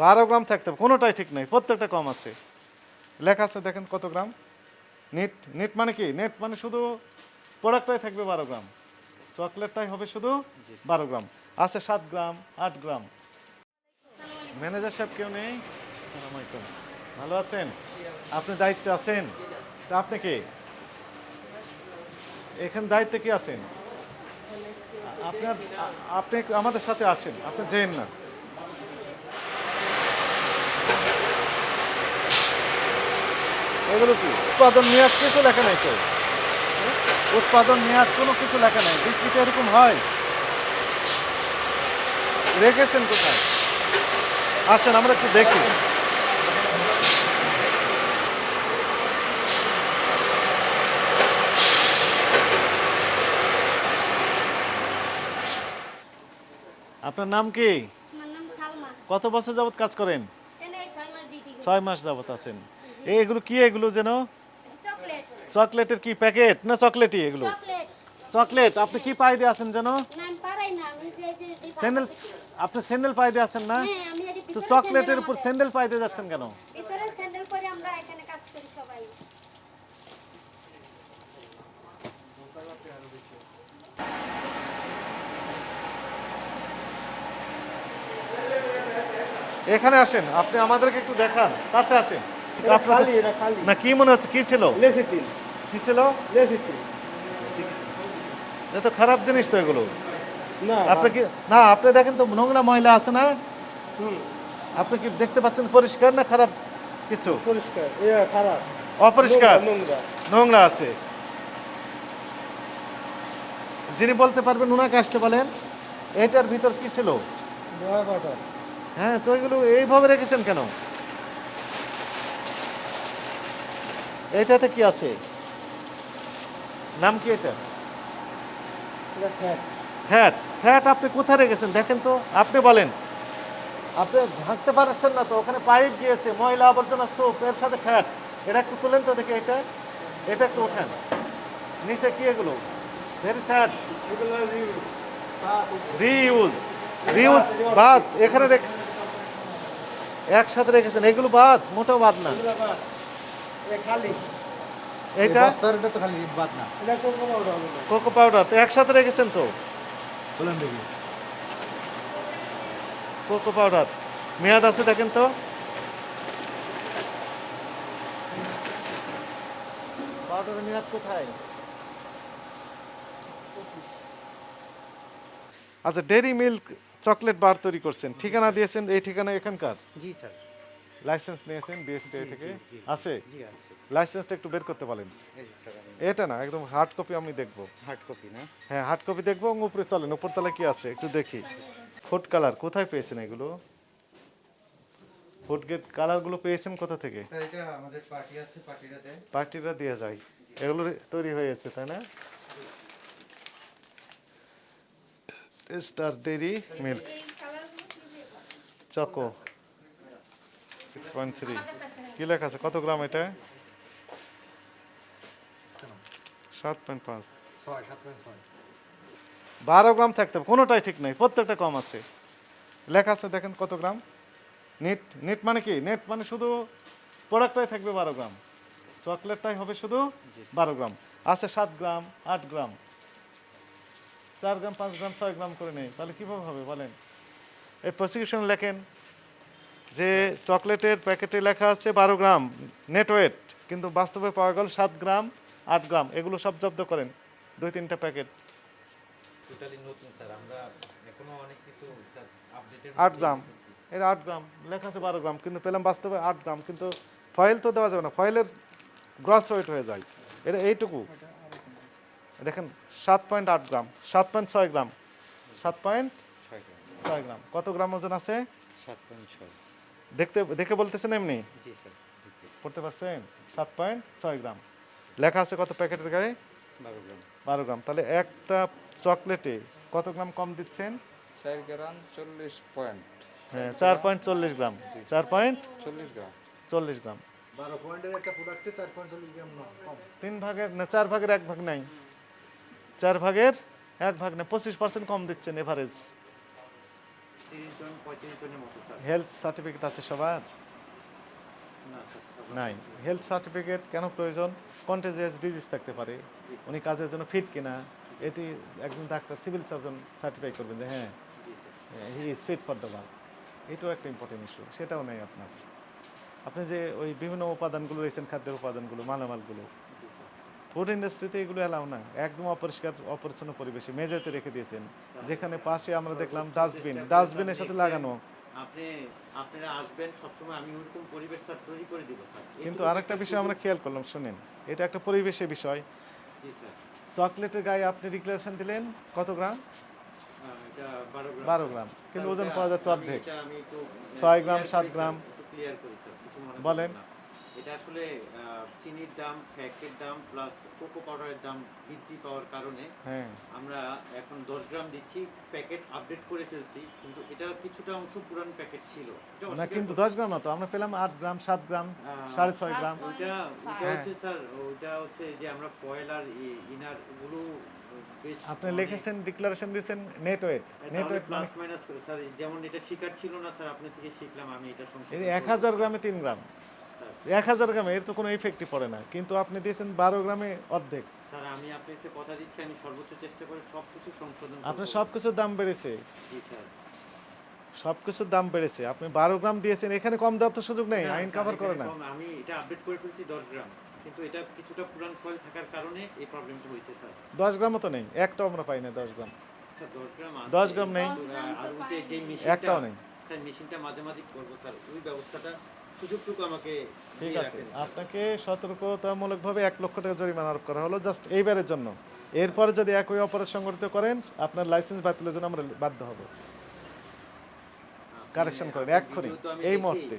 বারো গ্রাম থাকতে হবে কোনোটাই ঠিক নেই প্রত্যেকটা কম আছে। লেখা আছে দেখেন কত গ্রাম। নেট নেট মানে কি? নেট মানে শুধু প্রোডাক্টটাই থাকবে বারো গ্রাম। চকলেটটাই হবে শুধু বারো গ্রাম। আছে সাত গ্রাম আট গ্রাম। ম্যানেজার সাহেব কেউ নেই? ভালো আছেন? আপনি দায়িত্বে আছেন? তা আপনি কে? এখানে দায়িত্বে কি আছেন? আপনার আপনি আমাদের সাথে আসেন। আপনি যেন না। এগুলো কি? উৎপাদন মেয়াদ কিছু লেখা নাই তো। উৎপাদন মেয়াদ কোনো কিছু লেখা নাই। বিস্কিট এরকম হয়? রেখেছেন কোথায়? আসেন আমরা একটু দেখি। আপনার নাম কি? কত বছর যাবত কাজ করেন? ছয় মাস যাবত আছেন। এগুলো কি এগুলো যেন? চকলেটের কি প্যাকেট না চকলেটই এগুলো? চকলেট। আপনি কি পাই দিয়ে আছেন যেন? স্যান্ডেল আপনি স্যান্ডেল পাই দিয়ে আছেন না? হ্যাঁ তো চকলেটের উপর স্যান্ডেল পাই দিয়ে যাচ্ছেন কেন? এখানে আসেন আপনি আমাদেরকে একটু দেখান কাছে আসেন। না কি মনে হচ্ছে? কি ছিল? কি ছিল? এ তো খারাপ জিনিস তো এগুলো। না আপনি কি না আপনি দেখেন তো নোংরা ময়লা আছে না? আপনি কি দেখতে পাচ্ছেন পরিষ্কার না খারাপ কিছু? পরিষ্কার খারাপ। অপরিষ্কার। নোংরা, আছে। যিনি বলতে পারবেন ওনাকে আসতে বলেন এটার ভিতর কি ছিল? হ্যাঁ তো এগুলো এইভাবে রেখেছেন কেন? এটাতে কি আছে? নাম কি এটা? ফ্যাট। ফ্যাট। আপনি কোথায় রেখেছেন? দেখেন তো আপনি বলেন। আপনি ঢাকতে পারছেন না তো ওখানে পাইপ গিয়েছে ময়লা আবর্জনা স্তূপ এর সাথে ফ্যাট। এটা একটু তুলেন তো দেখি এটা। এটা একটু ওঠেন। নিচে কি এগুলো? ভেরি স্যাড রিউজ রিউজ বাদ। এখানে রেখেছেন একসাথে রেখেছেন। এগুলো বাদ মোটেও বাদ না। খালি। এটা? বস্তার এটা তো খালি বাদ না। এটা কোকো পাউডার কোকো পাউডার তো একসাথে রেখেছেন তো? বলেন দেখি। কোকো পাউডার মেয়াদ আছে দেখেন তো? পাউডারের মেয়াদ কোথায়? আচ্ছা ডেরি মিল্ক চকলেট বার তৈরি করছেন। ঠিকানা দিয়েছেন এই ঠিকানা এখানকার? জি স্যার। লাইসেন্স নিয়েছেন বিএসটিআই থেকে। আছে? জি আছে। লাইসেন্সটা একটু বের করতে পারেন এটা না একদম হার্ড কপি আমি দেখব। হার্ড কপি না? হ্যাঁ হার্ড কপি দেখব এবং উপরে চলেন উপর উপরতলা কি আছে একটু দেখি। ফুড কালার কোথায় পেয়েছেন এগুলো? ফুড গেট কালারগুলো পেয়েছেন কোথা থেকে? স্যার এটা আমাদের পার্টি আছে পার্টিরা দেয় পার্টিরা দিয়ে যায়। এগুলো তৈরি হয়েছে তাই না? Star dairy milk choco six point three কি লেখা আছে? কত গ্রাম এটা? সাত পয়েন্ট পাঁচ। বারো গ্রাম থাকতে হবে কোনোটাই ঠিক নেই প্রত্যেকটা কম আছে। লেখা আছে দেখেন কত গ্রাম। নেট নেট মানে কি? নেট মানে শুধু প্রোডাক্টটাই থাকবে বারো গ্রাম। চকলেটটাই হবে শুধু বারো গ্রাম। আছে সাত গ্রাম আট গ্রাম। চার গ্রাম পাঁচ গ্রাম ছয় গ্রাম করে নেই। তাহলে কীভাবে হবে বলেন? এই প্রসিকিউশন লেখেন যে চকলেটের প্যাকেটে লেখা আছে বারো গ্রাম নেট ওয়েট কিন্তু বাস্তবে পাওয়া গেল সাত গ্রাম আট গ্রাম এগুলো সব জব্দ করেন দুই তিনটা প্যাকেট। আট গ্রাম এর আট গ্রাম লেখা আছে বারো গ্রাম কিন্তু পেলাম বাস্তবে আট গ্রাম কিন্তু ফয়েল তো দেওয়া যাবে না ফয়েলের গ্রস ওয়েট হয়ে যায় এটা এইটুকু। দেখেন সাত পয়েন্ট আট গ্রাম সাত পয়েন্ট ছয় গ্রাম সাত পয়েন্ট ছয় গ্রাম। কত গ্রাম ওজন আছে? সাত পয়েন্ট ছয়। দেখতে দেখে বলতেছেন এমনি? জি স্যার পড়তে পারছেন? সাত পয়েন্ট ছয় গ্রাম। লেখা আছে কত প্যাকেটের গায়ে? বারো গ্রাম। বারো গ্রাম। তাহলে একটা চকলেটে কত গ্রাম কম দিচ্ছেন? চার গ্রাম চল্লিশ পয়েন্ট। হ্যাঁ চার পয়েন্ট চল্লিশ গ্রাম। চার পয়েন্ট চল্লিশ গ্রাম। চল্লিশ গ্রাম। বারো পয়েন্টের একটা প্রোডাক্টে চার পয়েন্ট চল্লিশ গ্রাম না তিন ভাগের না চার ভাগের এক ভাগ নাই। চার ভাগের এক ভাগ না পঁচিশ পার্সেন্ট কম দিচ্ছেন এভারেজ জন পঁয়ত্রিশ জনের মতো হেলথ সার্টিফিকেট আছে সবার? নাই। হেলথ সার্টিফিকেট কেন প্রয়োজন? কন্টেজিয়াস ডিজিজ থাকতে পারে। উনি কাজের জন্য ফিট কিনা? এটি একজন ডাক্তার সিভিল সার্জন সার্টিফাই করবেন যে হ্যাঁ he is fit for the work এটাও একটা ইম্পর্টেন্ট ইস্যু সেটাও নেই আপনার। আপনি যে ওই বিভিন্ন উপাদানগুলো রয়েছেন খাদ্যের উপাদানগুলো মালামালগুলো ফুড ইন্ডাস্ট্রিতে এগুলো এলাও না একদম অপরিষ্কার অপরিচ্ছন্ন পরিবেশে মেঝেতে রেখে দিয়েছেন। যেখানে পাশে আমরা দেখলাম ডাস্টবিন ডাস্টবিনের সাথে লাগানো। আপনারা আসবেন সবসময় আমি পরিবেশ তৈরি করে কিন্তু আরেকটা বিষয় আমরা খেয়াল করলাম শুনেন। এটা একটা পরিবেশের বিষয়। চকলেটের গায়ে আপনি ডিক্লারেশন দিলেন কত গ্রাম? বারো গ্রাম। কিন্তু ওজন পাওয়া যাচ্ছে অর্ধেক। ছয় গ্রাম, সাত গ্রাম। বলেন। এটা আসলে চিনির দাম ফ্যাক্টের দাম প্লাস কোকো পাউডারের দাম বৃদ্ধি পাওয়ার কারণে হ্যাঁ আমরা এখন দশ গ্রাম দিচ্ছি প্যাকেট আপডেট করে ফেলছি কিন্তু এটা কিছুটা অংশ পুরান প্যাকেট ছিল না কিন্তু দশ গ্রাম না তো আমরা পেলাম আট গ্রাম সাত গ্রাম সাড়ে ছয় গ্রাম ওইটা ওইটা। হচ্ছে স্যার ওইটা হচ্ছে যে আমরা ফয়েল আর ইনার ওগুলো বেশ আপনি লিখেছেন ডিক্লারেশন দিয়েছেন net weight net weight plus minus sir যেমন এটা শিকার ছিল না স্যার আপনি থেকে শিখলাম আমি এটা সংশোধন করব। হাজার গ্রামে তিন গ্রাম স্যার এক হাজার গ্রামে এর তো কোনো ইফেক্টই পড়ে না। কিন্তু আপনি দিয়েছেন বারো গ্রামে অর্ধেক। স্যার আমি আপনাকে কথা দিচ্ছি আমি সর্বোচ্চ চেষ্টা করে সব কিছু সংশোধন আপনার সব কিছুর দাম বেড়েছে। জি স্যার। সব কিছুর দাম বেড়েছে। আপনি বারো গ্রাম দিয়েছেন এখানে কম দেওয়ার তো সুযোগ নেই আইন কভার করে না। আমি এটা আপডেট করে ফেলছি দশ গ্রাম। কিন্তু এটা কিছুটা পুরান ফয়েল থাকার কারণে এই প্রবলেমটা হয়েছে স্যার। দশ গ্রামও তো নেই একটাও আমরা পাই না দশ গ্রাম। দশ গ্রাম নেই। একটাও নেই। স্যার মেশিনটা মাঝে মাঝে করব স্যার। ওই ব্যবস্থাটা সুযোগটুকু আমাকে ঠিক আছে। আপনাকে সতর্কতামূলকভাবে এক লক্ষ টাকা জরিমানা আরোপ করা হলো জাস্ট এইবারের জন্য এরপরে যদি একই অপরাধ সংগঠিত করেন আপনার লাইসেন্স বাতিলের জন্য আমরা বাধ্য হব কারেকশন করেন এক্ষুনি এই। মুহূর্তে